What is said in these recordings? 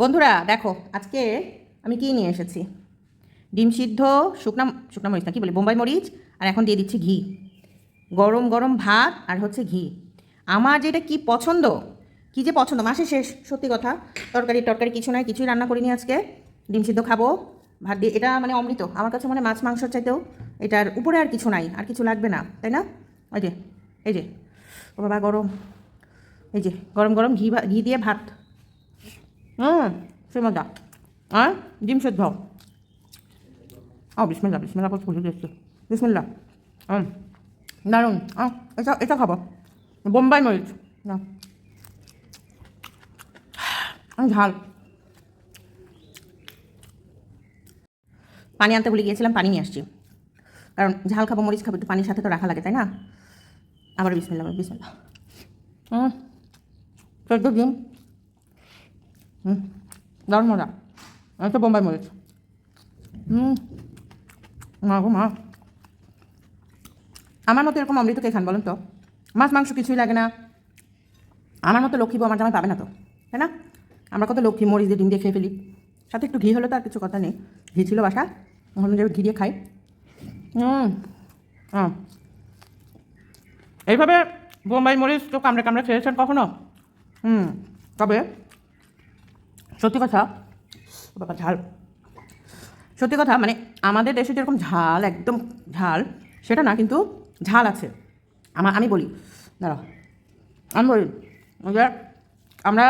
বন্ধুরা, দেখো, আজকে আমি কি নিয়ে এসেছি? ডিম সিদ্ধ, শুকনা শুকনা মরিচ না, কি বলে, বোম্বাই মরিচ, আর এখন দিয়ে দিচ্ছি ঘি। গরম গরম ভাত আর হচ্ছে ঘি। আমার যেটা কি পছন্দ, কি যে পছন্দ মাসে শেষ, সত্যি কথা, তরকারি, টরকারি কিছু নয় কিছুই রান্না করিনি আজকে। ডিম সিদ্ধ খাব, ভাত দিয়ে, এটা মানে অমৃত, আমার কাছে মানে মাছ, মাংসর চাইতেও এটার উপরে আর কিছু নাই, আর কিছু লাগবে না, তাই না? ওই যে, এই যে, ও বাবা গরম, এই যে, গরম গরম ঘি ঘি দিয়ে ভাত। হুম সে মজা আর ডিম সেদ্ধ ও বিসমিল্লা বিসমিল্লা করে খুলে দিচ্ছি বিসমিল্লা হুম আহ, এটা এটা খাব। বোম্বাই মরিচ ঝাল পানি আনতে ভুলে গিয়েছিলাম পানি নিয়ে আসছি। কারণ ঝাল খাব মরিচ খাব একটু পানির সাথে তো রাখা লাগে তাই না? আবার বিসমিল্লা বিসমিল্লা হুম চোদ্দ ডিম হুম? দারুণ মজা। এটা বোম্বাই মরিচ। হুম। মা গো মা। আমার মতো এরকম অমৃত কে খান বলেন তো? মাছ, মাংস কিছুই লাগে না। আমার মতো লক্ষ্মী বউ আমার জামাই পাবে না তো? তাই না? আমরা কত লক্ষ্মী মরিচ দিয়ে ডিম দিয়ে খেয়ে ফেলি। সাথে একটু ঘি হলে তো আর কিছু কথা নেই। ঘি ছিল বাসা। যে ঘি দিয়ে খাই। হুম। হুম এইভাবে বোম্বাই মরিচ তো কামড়ে কামড়ে খেয়েছেন কখনো? হুম। তবে সত্যি কথা বাবা, ঝাল। সত্যি কথা মানে আমাদের দেশে যেরকম ঝাল, একদম ঝাল, সেটা না, কিন্তু ঝাল আছে। আমার আমি বলি, দাঁড়াও। আমি বলি আমরা,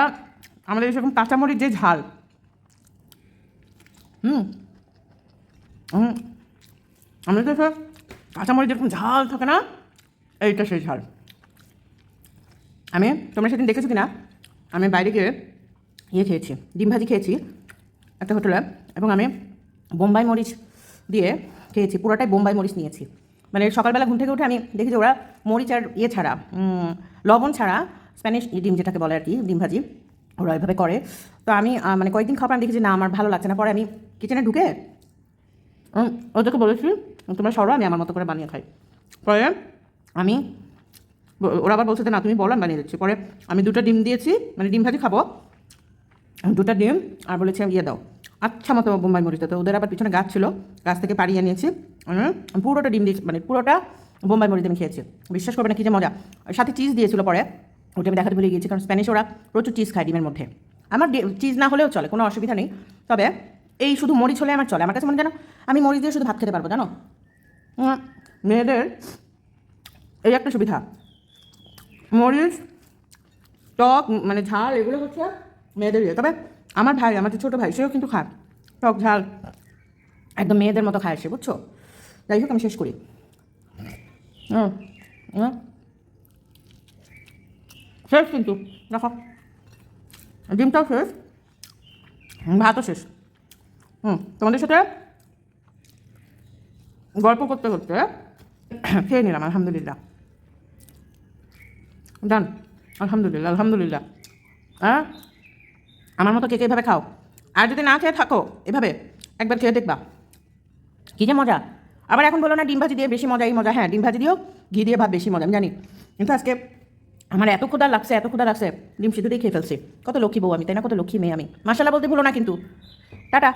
আমাদের দেশে এরকম কাঁচামরিচ যে ঝাল, হুম হুম, আমাদের দেশে কাঁচামরিচ যেরকম ঝাল থাকে না, এইটা সেই ঝাল। আমি, তোমরা সেদিন দেখেছ কি না আমি বাইরে গিয়ে ইয়ে খেয়েছি, ডিম ভাজি খেয়েছি, একটা হোটেলে, এবং আমি বোম্বাই মরিচ দিয়ে খেয়েছি, পুরোটাই বোম্বাই মরিচ নিয়েছি। মানে সকালবেলা ঘুম থেকে উঠে আমি দেখি যে ওরা মরিচ আর ইয়ে ছাড়া লবণ ছাড়া স্প্যানিশ ডিম যেটাকে বলে আর কি, ডিম ভাজি, ওরা এভাবে করে। তো আমি মানে কয়েকদিন খাবার দেখি যে না, আমার ভালো লাগছে না। পরে আমি কিচেনে ঢুকে ওদেরকে বলেছি, তোমরা সরো, আমি আমার মতো করে বানিয়ে খাই। পরে আমি ওরা আবার বলছে না, তুমি বলো, আমি বানিয়ে দিচ্ছি। পরে আমি দুটো ডিম দিয়েছি মানে ডিম ভাজি খাব। দুটো ডিম আর বলেছে ইয়ে দাও। আচ্ছা মতো বোম্বাই মরিচটা। তো ওদের আবার পিছনে গাছ ছিল, গাছ থেকে পাড়িয়ে নিয়েছি। পুরোটা ডিম দিয়ে মানে পুরোটা বোম্বাই মরিচ আমি খেয়েছি। বিশ্বাস করবে না কি যে মজা। সাথে চিজ দিয়েছিল পরে, ওটা আমি দেখাতে ভুলে গিয়েছি, কারণ স্প্যানিশ ওরা প্রচুর চিজ খায় ডিমের মধ্যে। আমার চিজ না হলেও চলে, কোনো অসুবিধা নেই। তবে এই শুধু মরিচ হলে আমার চলে। আমার কাছে মনে যেন আমি মরিচ দিয়ে শুধু ভাত খেতে পারব, জানো? মেয়েদের এই একটা সুবিধা। মরিচ, টক মানে ঝাল, এগুলো হচ্ছে মেয়েদের ইয়ে তবে আমার ভাই, আমার যে ছোটো ভাই, সেও কিন্তু খায়। টক ঝাল, একদম মেয়েদের মতো খায় সে, বুঝছ? যাই হোক, আমি শেষ করি। শেষ কিন্তু, দেখো। ডিমটাও শেষ, ভাতও শেষ। হুম তোমাদের সাথে গল্প করতে করতে খেয়ে নিলাম, আলহামদুলিল্লাহ। ডান আলহামদুলিল্লাহ আলহামদুলিল্লাহ। হ্যাঁ আমার মতো কে কে এভাবে খাও? আর যদি না খেয়ে থাকো, এভাবে একবার খেয়ে দেখবা। কী যে মজা। আবার এখন বলো না, ডিম ভাজি দিয়ে বেশি মজা এই মজা। হ্যাঁ ডিম ভাজি দিয়েও ঘি দিয়ে ভাব বেশি মজা, আমি জানি। কিন্তু আজকে আমার এত ক্ষুদা লাগছে, এত ক্ষুদা লাগছে, ডিম সিদ্ধ দিয়ে খেয়ে ফেলছি। কত লক্ষ্মী বউ আমি, তাই না? কত লক্ষ্মী মেয়ে আমি। মাসালা বলতে ভুলো না কিন্তু। টাটা।